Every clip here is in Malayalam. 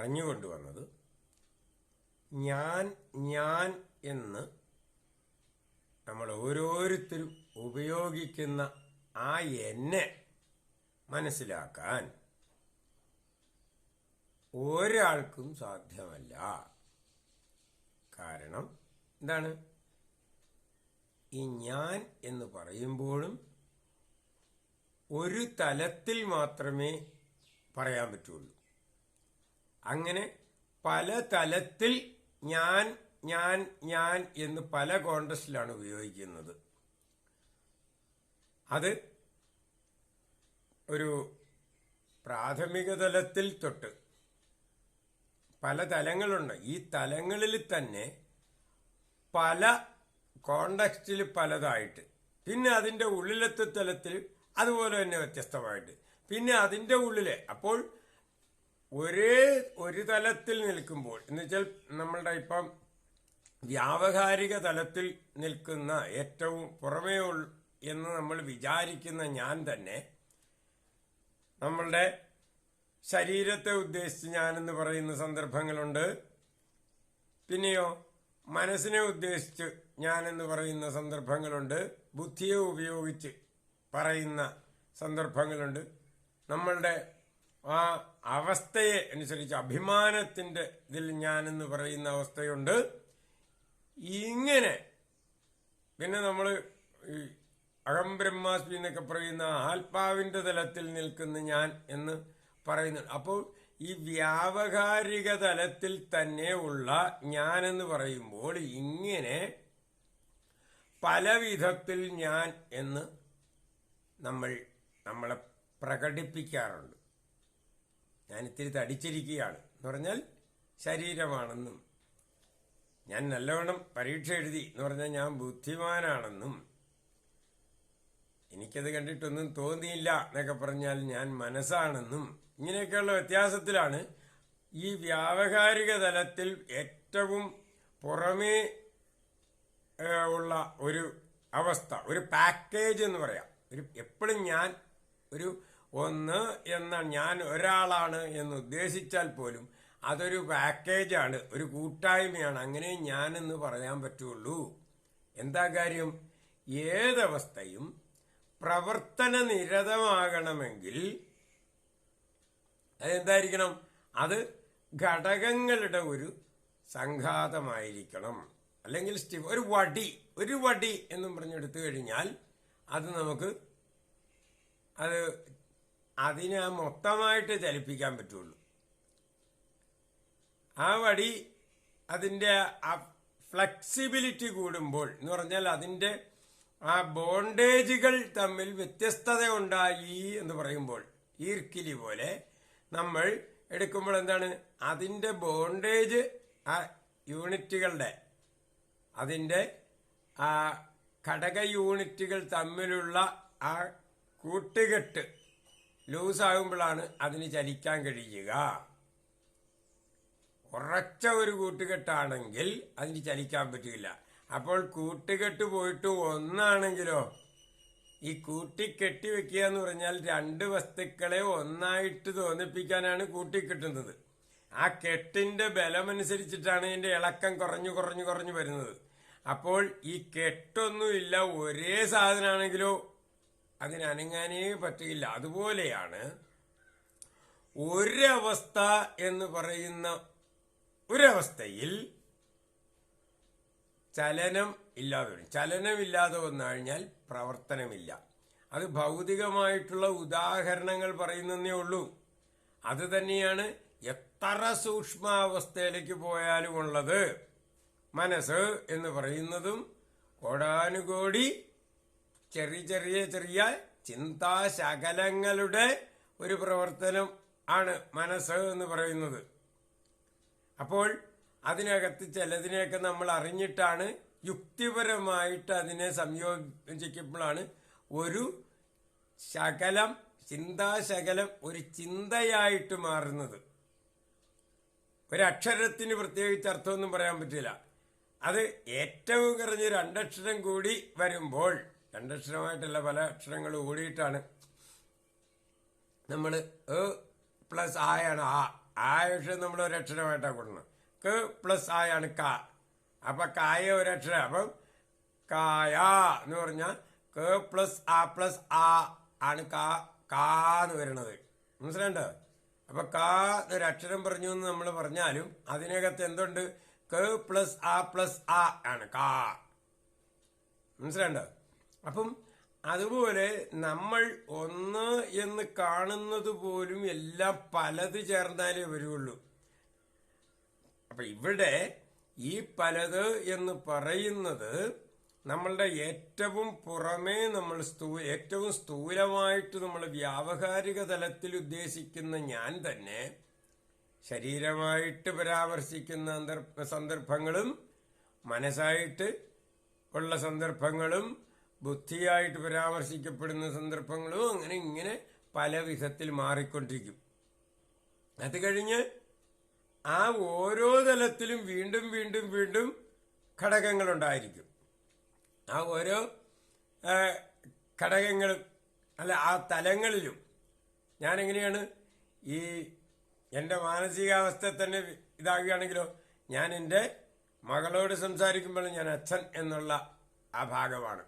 പറഞ്ഞുകൊണ്ടുവന്നത് ഞാൻ ഞാൻ എന്ന് നമ്മൾ ഓരോരുത്തരും ഉപയോഗിക്കുന്ന ആ എന്നെ മനസ്സിലാക്കാൻ ഒരാൾക്കും സാധ്യമല്ല. കാരണം എന്താണ്? ഈ ഞാൻ എന്ന് പറയുമ്പോഴും ഒരു തലത്തിൽ മാത്രമേ പറയാൻ പറ്റുള്ളൂ. അങ്ങനെ പല തലത്തിൽ ഞാൻ ഞാൻ ഞാൻ എന്ന് പല കോണ്ടസ്റ്റിലാണ് ഉപയോഗിക്കുന്നത്. അത് ഒരു പ്രാഥമിക തലത്തിൽ തൊട്ട് പല തലങ്ങളുണ്ട്. ഈ തലങ്ങളിൽ തന്നെ പല കോണ്ടക്സ്റ്റിൽ പലതായിട്ട്. പിന്നെ അതിന്റെ ഉള്ളിലത്തെ തലത്തിൽ അതുപോലെ തന്നെ വ്യത്യസ്തമായിട്ട്. പിന്നെ അതിന്റെ ഉള്ളിലെ അപ്പോൾ ഒരേ ഒരു തലത്തിൽ നിൽക്കുമ്പോൾ എന്ന് വെച്ചാൽ നമ്മളുടെ ഇപ്പം വ്യാവഹാരിക തലത്തിൽ നിൽക്കുന്ന ഏറ്റവും പുറമേ എന്ന് നമ്മൾ വിചാരിക്കുന്ന ഞാൻ തന്നെ നമ്മളുടെ ശരീരത്തെ ഉദ്ദേശിച്ച് ഞാനെന്ന് പറയുന്ന സന്ദർഭങ്ങളുണ്ട്. പിന്നെയോ മനസ്സിനെ ഉദ്ദേശിച്ച് ഞാനെന്ന് പറയുന്ന സന്ദർഭങ്ങളുണ്ട്. ബുദ്ധിയെ ഉപയോഗിച്ച് പറയുന്ന സന്ദർഭങ്ങളുണ്ട്. നമ്മളുടെ ആ അവസ്ഥയെ അനുസരിച്ച് അഭിമാനത്തിന്റെ ഇതിൽ ഞാനെന്ന് പറയുന്ന അവസ്ഥയുണ്ട്. ഇങ്ങനെ പിന്നെ നമ്മൾ ഈ അഹം ബ്രഹ്മാസ്മി എന്നൊക്കെ പറയുന്ന ആത്മാവിന്റെ തലത്തിൽ നിൽക്കുന്ന ഞാൻ എന്ന് പറയുന്നുണ്ട് അപ്പോൾ ഈ വ്യാവഹാരിക തലത്തിൽ തന്നെ ഉള്ള ഞാൻ എന്ന് പറയുമ്പോൾ ഇങ്ങനെ പല വിധത്തിൽ ഞാൻ എന്ന് നമ്മൾ നമ്മളെ പ്രകടിപ്പിക്കാറുണ്ട്. ഞാൻ ഇത്തിരി തടിച്ചിരിക്കുകയാണ്. എന്ന് പറഞ്ഞാൽ ശരീരമാണെന്നും ഞാൻ നല്ലവണ്ണം പരീക്ഷ എഴുതി എന്ന് പറഞ്ഞാൽ ഞാൻ ബുദ്ധിമാനാണെന്നും എനിക്കത് കണ്ടിട്ടൊന്നും തോന്നിയില്ല എന്നൊക്കെ പറഞ്ഞാൽ ഞാൻ മനസ്സാണെന്നും ഇങ്ങനെയൊക്കെയുള്ള വ്യത്യാസത്തിലാണ് ഈ വ്യാവഹാരിക തലത്തിൽ ഏറ്റവും പുറമേ ഉള്ള ഒരു അവസ്ഥ ഒരു പാക്കേജ് എന്ന് പറയാം. ഒരു എപ്പോഴും ഞാൻ ഒരു ഒന്ന് എന്ന ഞാൻ ഒരാളാണ് എന്ന് ഉദ്ദേശിച്ചാൽ പോലും അതൊരു പാക്കേജാണ് ഒരു കൂട്ടായ്മയാണ്. അങ്ങനെ ഞാനെന്ന് പറയാൻ പറ്റുള്ളൂ. എന്താ കാര്യം? ഏതവസ്ഥയും പ്രവർത്തന നിരതമാകണമെങ്കിൽ അതെന്തായിരിക്കണം? അത് ഘടകങ്ങളുടെ ഒരു സംഘാതമായിരിക്കണം. അല്ലെങ്കിൽ ഒരു വടി ഒരു വടി എന്നും പറഞ്ഞെടുത്തു കഴിഞ്ഞാൽ അത് നമുക്ക് അത് അതിനെ മൊത്തമായിട്ട് ചലിപ്പിക്കാൻ പറ്റുള്ളൂ. ആ വടി അതിന്റെ ഫ്ലെക്സിബിലിറ്റി കൂടുമ്പോൾ എന്ന് പറഞ്ഞാൽ അതിന്റെ ആ ബോണ്ടേജുകൾ തമ്മിൽ വ്യത്യസ്തത ഉണ്ടായി എന്ന് പറയുമ്പോൾ ഈർക്കിലി പോലെ നമ്മൾ എടുക്കുമ്പോൾ എന്താണ്? അതിന്റെ ബോണ്ടേജ് ആ യൂണിറ്റുകളുടെ അതിന്റെ ആ ഘടക യൂണിറ്റുകൾ തമ്മിലുള്ള ആ കൂട്ടുകെട്ട് ലൂസാകുമ്പോഴാണ് അതിന് ചലിക്കാൻ കഴിയുക. ഉറച്ച ഒരു കൂട്ടുകെട്ടാണെങ്കിൽ അതിന് ചലിക്കാൻ പറ്റില്ല. അപ്പോൾ കൂട്ടുകെട്ട് പോയിട്ട് ഒന്നാണെങ്കിലോ? ഈ കൂട്ടി വെക്കുക എന്ന് പറഞ്ഞാൽ രണ്ട് വസ്തുക്കളെ ഒന്നായിട്ട് തോന്നിപ്പിക്കാനാണ് കൂട്ടിക്കെട്ടുന്നത് ആ കെട്ടിന്റെ ബലമനുസരിച്ചിട്ടാണ് ഇതിന്റെ ഇളക്കം കുറഞ്ഞു കുറഞ്ഞു കുറഞ്ഞു വരുന്നത്. അപ്പോൾ ഈ കെട്ടൊന്നുമില്ല ഒരേ സാധനമാണെങ്കിലോ അതിന് അനങ്ങാനേ പറ്റില്ല അതുപോലെയാണ് ഒരവസ്ഥ എന്ന് പറയുന്ന ഒരവസ്ഥയിൽ ചലനം ഇല്ലാതെ വരും. ചലനമില്ലാതെ വന്നു കഴിഞ്ഞാൽ പ്രവർത്തനമില്ല. അത് ഭൗതികമായിട്ടുള്ള ഉദാഹരണങ്ങൾ പറയുന്നതേ ഉള്ളൂ. അത് തന്നെയാണ് എത്ര സൂക്ഷ്മാവസ്ഥയിലേക്ക് പോയാലും ഉള്ളത്. മനസ്സ് എന്ന് പറയുന്നതും കോടാനുകോടി ചെറിയ ചെറിയ ചെറിയ ചിന്താശകലങ്ങളുടെ ഒരു പ്രവർത്തനം ആണ് മനസ്സ് എന്ന് പറയുന്നത്. അപ്പോൾ അതിനകത്ത് ചിലതിനെയൊക്കെ നമ്മൾ അറിഞ്ഞിട്ടാണ് യുക്തിപരമായിട്ട് അതിനെ സംയോജിക്കുമ്പോഴാണ് ഒരു ശകലം ചിന്താശകലം ഒരു ചിന്തയായിട്ട് മാറുന്നത്. ഒരക്ഷരത്തിന് പ്രത്യേകിച്ച് അർത്ഥമൊന്നും പറയാൻ പറ്റില്ല. അത് ഏറ്റവും കുറഞ്ഞ് രണ്ടക്ഷരം കൂടി വരുമ്പോൾ രണ്ടക്ഷരമായിട്ടുള്ള പല അക്ഷരങ്ങൾ കൂടിയിട്ടാണ്. നമ്മൾ എ പ്ലസ് ആയാണ് ആ. ആ അക്ഷരം നമ്മൾ ഒരക്ഷരമായിട്ടാണ് കൊടുക്കണം ക പ്ലസ് ആയാണ് ക. അപ്പൊ കായ ഒരക്ഷരം. അപ്പം കായ എന്ന് പറഞ്ഞാൽ ക പ്ലസ് ആ പ്ലസ് ആ ആണ് കാ കാ എന്ന് വരണത്. മനസ്സിലാണ്ടോ അപ്പൊ കാ എന്നൊരു അക്ഷരം പറഞ്ഞു എന്ന് നമ്മൾ പറഞ്ഞാലും അതിനകത്ത് എന്തുണ്ട്? ക പ്ലസ് ആ പ്ലസ് ആ ആണ് കാ. മനസ്സിലാണ്ടോ അപ്പം അതുപോലെ നമ്മൾ ഒന്ന് എന്ന് കാണുന്നത് പോലും എല്ലാം പലത് ചേർന്നാലേ വരുള്ളൂ. അപ്പൊ ഇവിടെ ഈ പലത് എന്ന് പറയുന്നത് നമ്മളുടെ ഏറ്റവും പുറമേ നമ്മൾ സ്ഥൂ ഏറ്റവും സ്ഥൂലമായിട്ട് നമ്മൾ വ്യാവഹാരിക തലത്തിൽ ഉദ്ദേശിക്കുന്ന ഞാൻ തന്നെ ശരീരമായിട്ട് പരാമർശിക്കുന്ന സന്ദർഭങ്ങളും മനസ്സായിട്ട് ഉള്ള സന്ദർഭങ്ങളും ബുദ്ധിയായിട്ട് പരാമർശിക്കപ്പെടുന്ന സന്ദർഭങ്ങളും അങ്ങനെ ഇങ്ങനെ പല വിധത്തിൽ മാറിക്കൊണ്ടിരിക്കും. അത് കഴിഞ്ഞ് ആ ഓരോ തലത്തിലും വീണ്ടും വീണ്ടും വീണ്ടും ഘടകങ്ങളുണ്ടായിരിക്കും. ആ ഓരോ ഘടകങ്ങളും അല്ല ആ തലങ്ങളിലും ഞാനെങ്ങനെയാണ് ഈ എന്റെ മാനസികാവസ്ഥ തന്നെ ഇതാകുകയാണെങ്കിലോ ഞാൻ എന്റെ മകളോട് സംസാരിക്കുമ്പോൾ ഞാൻ അച്ഛൻ എന്നുള്ള ആ ഭാഗമാണ്.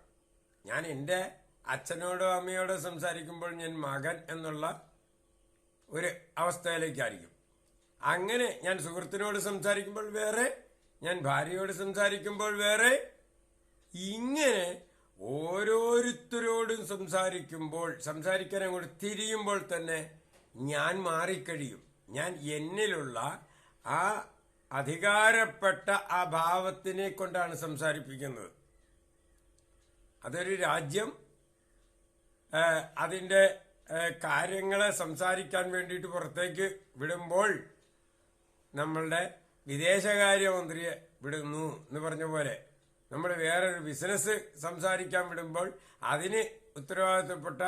ഞാൻ എന്റെ അച്ഛനോടോ അമ്മയോടോ സംസാരിക്കുമ്പോൾ ഞാൻ മകൻ എന്നുള്ള ഒരു അവസ്ഥയിലേക്കായിരിക്കും. അങ്ങനെ ഞാൻ സുഹൃത്തിനോട് സംസാരിക്കുമ്പോൾ വേറെ ഞാൻ ഭാര്യയോട് സംസാരിക്കുമ്പോൾ വേറെ. ഇങ്ങനെ ഓരോരുത്തരോടും സംസാരിക്കുമ്പോൾ സംസാരിക്കാൻ അങ്ങോട്ട് തിരിയുമ്പോൾ തന്നെ ഞാൻ മാറിക്കഴിയും. ഞാൻ എന്നിലുള്ള ആ അധികാരപ്പെട്ട ആ ഭാവത്തിനെ കൊണ്ടാണ് സംസാരിപ്പിക്കുന്നത്. അതൊരു രാജ്യം അതിന്റെ കാര്യങ്ങളെ സംസാരിക്കാൻ വേണ്ടിയിട്ട് പുറത്തേക്ക് വിടുമ്പോൾ നമ്മളുടെ വിദേശകാര്യമന്ത്രിയെ വിടുന്നു എന്ന് പറഞ്ഞ പോലെ നമ്മൾ വേറൊരു ബിസിനസ് സംസാരിക്കാൻ വിടുമ്പോൾ അതിന് ഉത്തരവാദിത്തപ്പെട്ട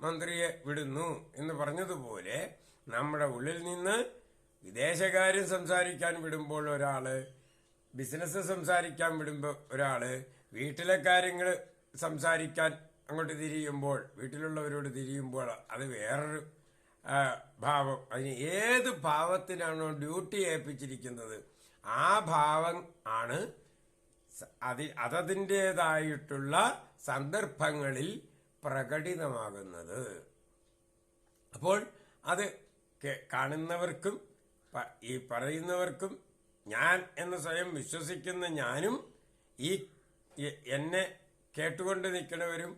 മന്ത്രിയെ വിടുന്നു എന്ന് പറഞ്ഞതുപോലെ നമ്മുടെ ഉള്ളിൽ നിന്ന് വിദേശകാര്യം സംസാരിക്കാൻ വിടുമ്പോൾ ഒരാൾ ബിസിനസ് സംസാരിക്കാൻ വിടുമ്പോൾ ഒരാൾ വീട്ടിലെ കാര്യങ്ങൾ സംസാരിക്കാൻ അങ്ങോട്ട് തിരിയുമ്പോൾ വീട്ടിലുള്ളവരോട് തിരിയുമ്പോൾ അത് വേറൊരു ഭാവം. അതിന് ഏത് ഭാവത്തിനാണോ ഡ്യൂട്ടി ഏൽപ്പിച്ചിരിക്കുന്നത് ആ ഭാവം ആണ് അതി അതതിന്റെതായിട്ടുള്ള സന്ദർഭങ്ങളിൽ പ്രകടിതമാകുന്നത്. അപ്പോൾ അത് കാണുന്നവർക്കും ഈ പറയുന്നവർക്കും ഞാൻ എന്ന് സ്വയം വിശ്വസിക്കുന്ന ഞാനും ഈ എന്നെ കേട്ടുകൊണ്ട് നിൽക്കുന്നവരും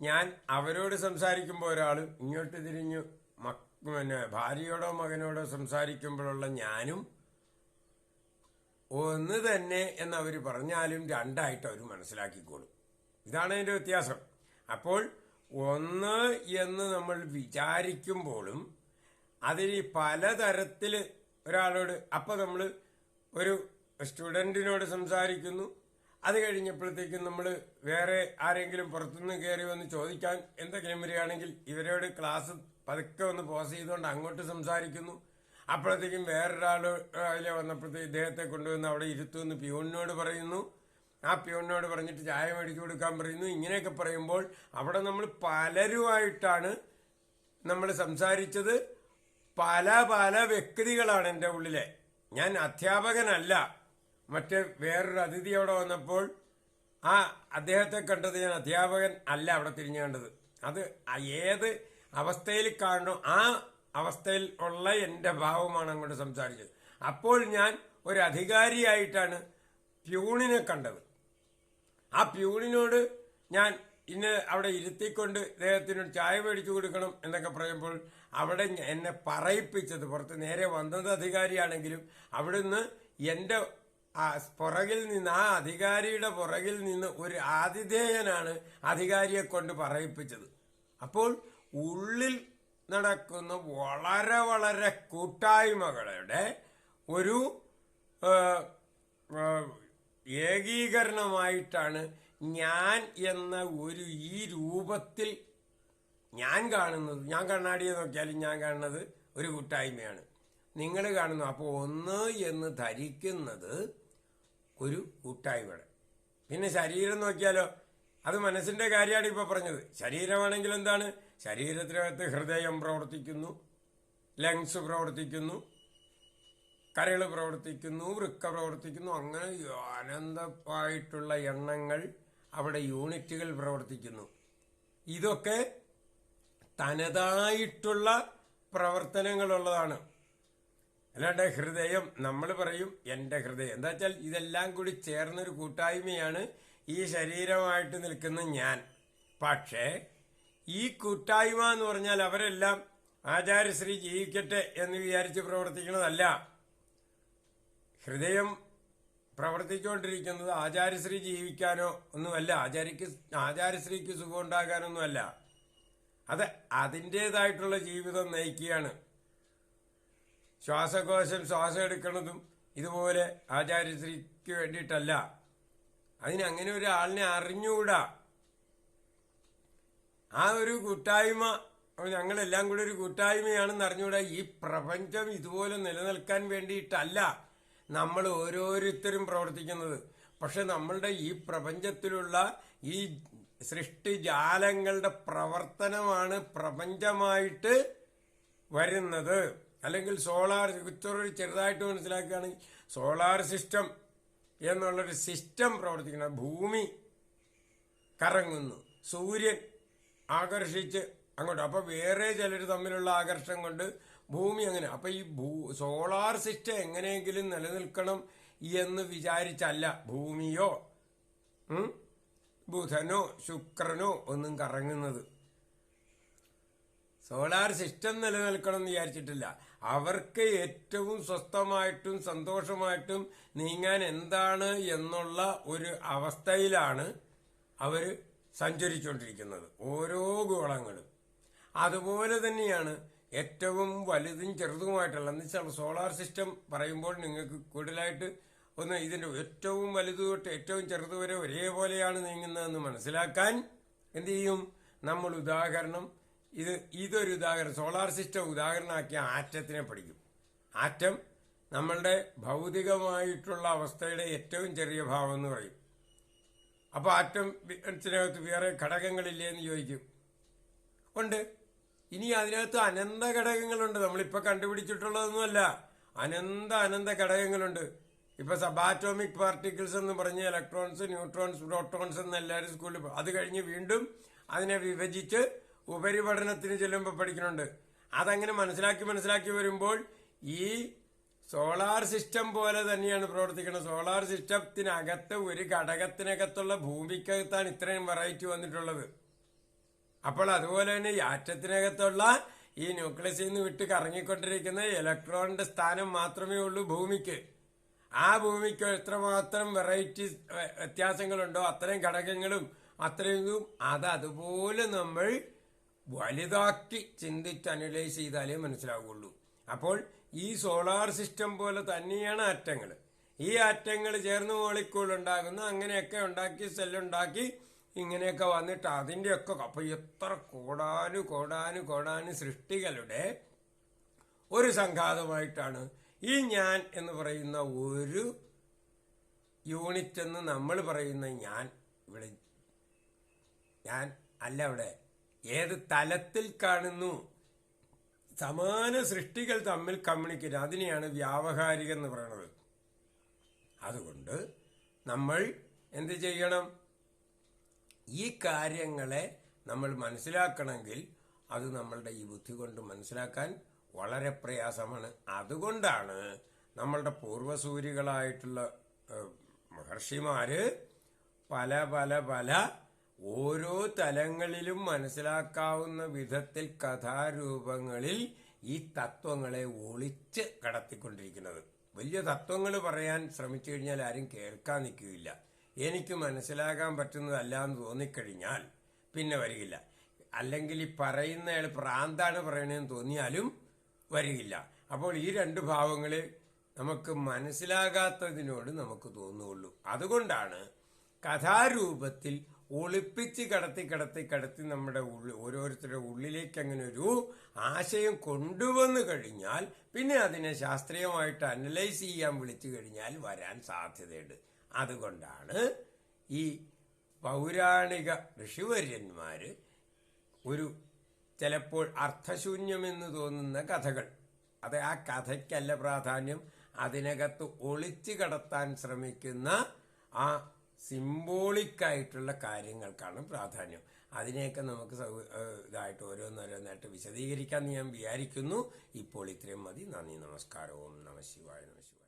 ഞാൻ അവരോട് സംസാരിക്കുമ്പോൾ ഒരാൾ ഇങ്ങോട്ട് തിരിഞ്ഞു പിന്നെ ഭാര്യയോടോ മകനോടോ സംസാരിക്കുമ്പോഴുള്ള ഞാനും ഒന്ന് തന്നെ എന്നവർ പറഞ്ഞാലും രണ്ടായിട്ട് അവർ മനസ്സിലാക്കിക്കോളും. ഇതാണ് അതിന്റെ വ്യത്യാസം. അപ്പോൾ ഒന്ന് എന്ന് നമ്മൾ വിചാരിക്കുമ്പോഴും അതിൽ പലതരത്തിൽ ഒരാളോട് അപ്പോൾ നമ്മൾ ഒരു സ്റ്റുഡന്റിനോട് സംസാരിക്കുന്നു അത് കഴിഞ്ഞപ്പോഴത്തേക്കും നമ്മൾ വേറെ ആരെങ്കിലും പുറത്തുനിന്ന് കയറി വന്ന് ചോദിക്കാൻ എന്തെങ്കിലും വരികയാണെങ്കിൽ ഇവരോട് ക്ലാസ് പതുക്കെ ഒന്ന് പോസ് ചെയ്തുകൊണ്ട് അങ്ങോട്ട് സംസാരിക്കുന്നു. അപ്പോഴത്തേക്കും വേറൊരാൾ അതിലെ വന്നപ്പോഴത്തേക്ക് ഇദ്ദേഹത്തെ കൊണ്ടുവന്ന് അവിടെ ഇരുത്തുമെന്ന് പ്യൂണിനോട് പറയുന്നു. ആ പ്യൂണിനോട് പറഞ്ഞിട്ട് ചായ മേടിച്ചു കൊടുക്കാൻ പറയുന്നു. ഇങ്ങനെയൊക്കെ പറയുമ്പോൾ അവിടെ നമ്മൾ പലരുമായിട്ടാണ് നമ്മൾ സംസാരിച്ചത്. പല പല വ്യക്തികളാണ് എന്റെ ഉള്ളിലെ. ഞാൻ അധ്യാപകനല്ല. മറ്റേ വേറൊരു അതിഥി അവിടെ വന്നപ്പോൾ ആ അദ്ദേഹത്തെ കണ്ടത് ഞാൻ അധ്യാപകൻ അല്ല അവിടെ തിരിഞ്ഞു കണ്ടത്. അത് ഏത് അവസ്ഥയിൽ കാണണോ ആ അവസ്ഥയിൽ ഉള്ള എന്റെ ഭാവമാണ് അങ്ങോട്ട് സംസാരിച്ചത്. അപ്പോൾ ഞാൻ ഒരു അധികാരിയായിട്ടാണ് പ്യൂണിനെ കണ്ടത്. ആ പ്യൂണിനോട് ഞാൻ ഇന്ന് അവിടെ ഇരുത്തിക്കൊണ്ട് അദ്ദേഹത്തിന് ചായ മേടിച്ചു കൊടുക്കണം എന്നൊക്കെ പറയുമ്പോൾ അവിടെ എന്നെ പറയിപ്പിച്ചത് പുറത്ത് നേരെ വന്നത് അധികാരിയാണെങ്കിലും അവിടുന്ന് എന്റെ പുറകിൽ നിന്ന് ആ അധികാരിയുടെ പുറകിൽ നിന്ന് ഒരു ആതിഥേയനാണ് അധികാരിയെ കൊണ്ട് പറയിപ്പിച്ചത്. അപ്പോൾ ഉള്ളിൽ നടക്കുന്ന വളരെ വളരെ കൂട്ടായ്മകളുടെ ഒരു ഏകീകരണമായിട്ടാണ് ഞാൻ എന്ന ഒരു ഈ രൂപത്തിൽ ഞാൻ കാണുന്നത്. ഞാൻ കണ്ണാടിയെ നോക്കിയാലും ഞാൻ കാണുന്നത് ഒരു കൂട്ടായ്മയാണ്. നിങ്ങൾ കാണുന്നു. അപ്പോൾ ഒന്ന് എന്ന് ധരിക്കുന്നത് ഒരു കൂട്ടായ്മയുടെ പിന്നെ ശരീരം നോക്കിയാലോ അത് മനസ്സിന്റെ കാര്യമാണ് ഇപ്പൊ പറഞ്ഞത്. ശരീരമാണെങ്കിൽ എന്താണ്? ശരീരത്തിനകത്ത് ഹൃദയം പ്രവർത്തിക്കുന്നു ലങ്സ് പ്രവർത്തിക്കുന്നു കരൾ പ്രവർത്തിക്കുന്നു വൃക്ക പ്രവർത്തിക്കുന്നു അങ്ങനെ അനന്തമായിട്ടുള്ള എണ്ണങ്ങൾ അവിടെ യൂണിറ്റുകൾ പ്രവർത്തിക്കുന്നു. ഇതൊക്കെ തനതായിട്ടുള്ള പ്രവർത്തനങ്ങളുള്ളതാണ്. അല്ലാണ്ട് ഹൃദയം നമ്മൾ പറയും എന്റെ ഹൃദയം. എന്താ വെച്ചാൽ ഇതെല്ലാം കൂടി ചേർന്നൊരു കൂട്ടായ്മയാണ് ഈ ശരീരമായിട്ട് നിൽക്കുന്ന ഞാൻ. പക്ഷേ ഈ കൂട്ടായ്മ എന്ന് പറഞ്ഞാൽ അവരെല്ലാം ആചാര്യശ്രീ ജീവിക്കട്ടെ എന്ന് വിചാരിച്ച് പ്രവർത്തിക്കുന്നതല്ല. ഹൃദയം പ്രവർത്തിച്ചുകൊണ്ടിരിക്കുന്നത് ആചാര്യശ്രീ ജീവിക്കാനോ ഒന്നുമല്ല. ആചാര്യക്ക് ആചാര്യശ്രീക്ക് സുഖമുണ്ടാകാനൊന്നുമല്ല. അത് അതിന്റെതായിട്ടുള്ള ജീവിതം നയിക്കുകയാണ്. ശ്വാസകോശം ശ്വാസം എടുക്കുന്നതും ഇതുപോലെ ആചാര്യശ്രീക്ക് വേണ്ടിയിട്ടല്ല. അതിന് അങ്ങനെ ഒരാളിനെ അറിഞ്ഞുകൂടാ. ആ ഒരു കൂട്ടായ്മ ഞങ്ങളെല്ലാം കൂടി ഒരു കൂട്ടായ്മയാണെന്ന് അറിഞ്ഞുകൂടാ. ഈ പ്രപഞ്ചം ഇതുപോലെ നിലനിൽക്കാൻ വേണ്ടിയിട്ടല്ല നമ്മൾ ഓരോരുത്തരും പ്രവർത്തിക്കുന്നത്. പക്ഷെ നമ്മളുടെ ഈ പ്രപഞ്ചത്തിലുള്ള ഈ സൃഷ്ടിജാലങ്ങളുടെ പ്രവർത്തനമാണ് പ്രപഞ്ചമായിട്ട് വരുന്നത്. അല്ലെങ്കിൽ സോളാർ ഇത്രയൊരു ചെറുതായിട്ട് മനസ്സിലാക്കുകയാണെങ്കിൽ സോളാർ സിസ്റ്റം എന്നുള്ളൊരു സിസ്റ്റം പ്രവർത്തിക്കുന്ന ഭൂമി കറങ്ങുന്നു. സൂര്യൻ ആകർഷിച്ച് അങ്ങോട്ട്. അപ്പോൾ വേറെ ചിലർ തമ്മിലുള്ള ആകർഷണം കൊണ്ട് ഭൂമി അങ്ങനെ. അപ്പോൾ ഈ ഭൂ സോളാർ സിസ്റ്റം എങ്ങനെയെങ്കിലും നിലനിൽക്കണം എന്ന് വിചാരിച്ചല്ല ഭൂമിയോ ബുധനോ ശുക്രനോ ഒന്നും കറങ്ങുന്നത്. സോളാർ സിസ്റ്റം നിലനിൽക്കണം എന്ന് വിചാരിച്ചിട്ടില്ല. അവർക്ക് ഏറ്റവും സ്വസ്ഥമായിട്ടും സന്തോഷമായിട്ടും നീങ്ങാൻ എന്താണ് എന്നുള്ള ഒരു അവസ്ഥയിലാണ് അവർ സഞ്ചരിച്ചുകൊണ്ടിരിക്കുന്നത് ഓരോ ഗോളങ്ങളും. അതുപോലെ തന്നെയാണ് ഏറ്റവും വലുതും ചെറുതുമായിട്ടുള്ള എന്ന് വെച്ചാൽ സോളാർ സിസ്റ്റം പറയുമ്പോൾ നിങ്ങൾക്ക് കൂടുതലായിട്ട് ഒന്ന് ഇതിന്റെ ഏറ്റവും വലുത് തൊട്ട് ഏറ്റവും ചെറുത് വരെ ഒരേപോലെയാണ് നീങ്ങുന്നതെന്ന് മനസ്സിലാക്കാൻ എന്ത് ചെയ്യും? നമ്മൾ ഉദാഹരണം ഇത് ഇതൊരു ഉദാഹരണം. സോളാർ സിസ്റ്റം ഉദാഹരണമാക്കിയ ആറ്റത്തിനെ പഠിക്കും. ആറ്റം നമ്മളുടെ ഭൗതികമായിട്ടുള്ള അവസ്ഥയുടെ ഏറ്റവും ചെറിയ ഭാവം എന്ന് പറയും. അപ്പോൾ ആറ്റം ഇതിനകത്ത് വേറെ ഘടകങ്ങളില്ലേ എന്ന് ചോദിക്കും. ഉണ്ട്. ഇനി അതിനകത്ത് അനന്ത ഘടകങ്ങളുണ്ട്. നമ്മളിപ്പോൾ കണ്ടുപിടിച്ചിട്ടുള്ളതൊന്നുമല്ല. അനന്ത അനന്ത ഘടകങ്ങളുണ്ട്. ഇപ്പോൾ സബാറ്റോമിക് പാർട്ടിക്കിൾസ് എന്ന് പറഞ്ഞ് ഇലക്ട്രോൺസ് ന്യൂട്രോൺസ് പ്രോട്ടോൺസ് എന്ന് എല്ലാവരും സ്കൂളിൽ അത് കഴിഞ്ഞ് വീണ്ടും അതിനെ വിഭജിച്ച് ഉപരിപഠനത്തിന് ചെല്ലുമ്പോൾ പഠിക്കുന്നുണ്ട് അതങ്ങനെ മനസ്സിലാക്കി മനസ്സിലാക്കി വരുമ്പോൾ ഈ സോളാർ സിസ്റ്റം പോലെ തന്നെയാണ് പ്രവർത്തിക്കുന്നത് സോളാർ സിസ്റ്റത്തിനകത്ത് ഒരു ഘടകത്തിനകത്തുള്ള ഭൂമിക്കകത്താണ് ഇത്രയും വെറൈറ്റി വന്നിട്ടുള്ളത്. അപ്പോൾ അതുപോലെ തന്നെ ഈ ആറ്റത്തിനകത്തുള്ള ഈ ന്യൂക്ലിയസിൽ നിന്ന് വിട്ട് കറങ്ങിക്കൊണ്ടിരിക്കുന്ന ഇലക്ട്രോണിന്റെ സ്ഥാനം മാത്രമേ ഉള്ളൂ ഭൂമിക്ക്. ആ ഭൂമിക്ക് എത്രമാത്രം വെറൈറ്റി വ്യത്യാസങ്ങളുണ്ടോ അത്രയും ഘടകങ്ങളും അത്രയും അത് അതുപോലെ നമ്മൾ വലുതാക്കി ചിന്തിച്ച് അനലൈസ് ചെയ്താലേ മനസ്സിലാവുകയുള്ളൂ അപ്പോൾ ഈ സോളാർ സിസ്റ്റം പോലെ തന്നെയാണ് ആറ്റങ്ങൾ. ഈ ആറ്റങ്ങൾ ചേർന്ന് മോളിക്കൂൾ ഉണ്ടാകുന്നു അങ്ങനെയൊക്കെ ഉണ്ടാക്കി സെല്ലുണ്ടാക്കി ഇങ്ങനെയൊക്കെ വന്നിട്ട് അതിന്റെയൊക്കെ അപ്പൊ എത്ര കോടാനു കോടാനു കോടാനു സൃഷ്ടികളുടെ ഒരു സംഘാതമായിട്ടാണ് ഈ ഞാൻ എന്ന് പറയുന്ന ഒരു യൂണിറ്റ് എന്ന് നമ്മൾ പറയുന്ന ഞാൻ ഇവിടെ ഞാൻ അല്ല അവിടെ ഏത് തലത്തിൽ കാണുന്നു? സമാന സൃഷ്ടികൾ തമ്മിൽ കമ്മ്യൂണിക്കേറ്റ്. അതിനെയാണ് വ്യാവഹാരികം എന്ന് പറയുന്നത് അതുകൊണ്ട് നമ്മൾ എന്ത് ചെയ്യണം? ഈ കാര്യങ്ങളെ നമ്മൾ മനസ്സിലാക്കണമെങ്കിൽ അത് നമ്മളുടെ ഈ ബുദ്ധി കൊണ്ട് മനസ്സിലാക്കാൻ വളരെ പ്രയാസമാണ്. അതുകൊണ്ടാണ് നമ്മളുടെ പൂർവസൂരികളായിട്ടുള്ള മഹർഷിമാർ പല പല പല ഓരോ തലങ്ങളിലും മനസ്സിലാക്കാവുന്ന വിധത്തിൽ കഥാരൂപങ്ങളിൽ ഈ തത്വങ്ങളെ ഒളിച്ച് കടത്തിക്കൊണ്ടിരിക്കുന്നത്. വലിയ തത്വങ്ങൾ പറയാൻ ശ്രമിച്ചു കഴിഞ്ഞാൽ ആരും കേൾക്കാൻ നിൽക്കുകയില്ല എനിക്ക് മനസ്സിലാകാൻ പറ്റുന്നതല്ല എന്ന് തോന്നിക്കഴിഞ്ഞാൽ പിന്നെ വരികില്ല. അല്ലെങ്കിൽ ഈ പറയുന്നയാൾ പ്രാന്താണ് പറയണതെന്ന് തോന്നിയാലും വരികില്ല. അപ്പോൾ ഈ രണ്ട് ഭാവങ്ങൾ നമുക്ക് മനസ്സിലാകാത്തതിനോട് നമുക്ക് തോന്നുകയുള്ളൂ. അതുകൊണ്ടാണ് കഥാരൂപത്തിൽ ഒളിപ്പിച്ച് കടത്തി കടത്തി കടത്തി നമ്മുടെ ഉള്ളിൽ ഓരോരുത്തരുടെ ഉള്ളിലേക്ക് അങ്ങനെ ഒരു ആശയം കൊണ്ടുവന്നു കഴിഞ്ഞാൽ പിന്നെ അതിനെ ശാസ്ത്രീയമായിട്ട് അനലൈസ് ചെയ്യാൻ വിളിച്ചു കഴിഞ്ഞാൽ വരാൻ സാധ്യതയുണ്ട്. അതുകൊണ്ടാണ് ഈ പൗരാണിക ഋഷിവര്യന്മാർ ഒരു ചിലപ്പോൾ അർത്ഥശൂന്യമെന്ന് തോന്നുന്ന കഥകൾ അത് ആ കഥയ്ക്കല്ല പ്രാധാന്യം അതിനകത്ത് ഒളിച്ചു കടത്താൻ ശ്രമിക്കുന്ന ആ സിംബോളിക് ആയിട്ടുള്ള കാര്യങ്ങൾക്കാണ് പ്രാധാന്യം. അതിനെയൊക്കെ നമുക്ക് ഇതായിട്ട് ഓരോന്നോരോന്നായിട്ട് വിശദീകരിക്കാമെന്ന് ഞാൻ വിചാരിക്കുന്നു. ഇപ്പോൾ ഇത്രയും മതി. നന്ദി നമസ്കാരവും നമ ശിവായ നമ ശിവായ.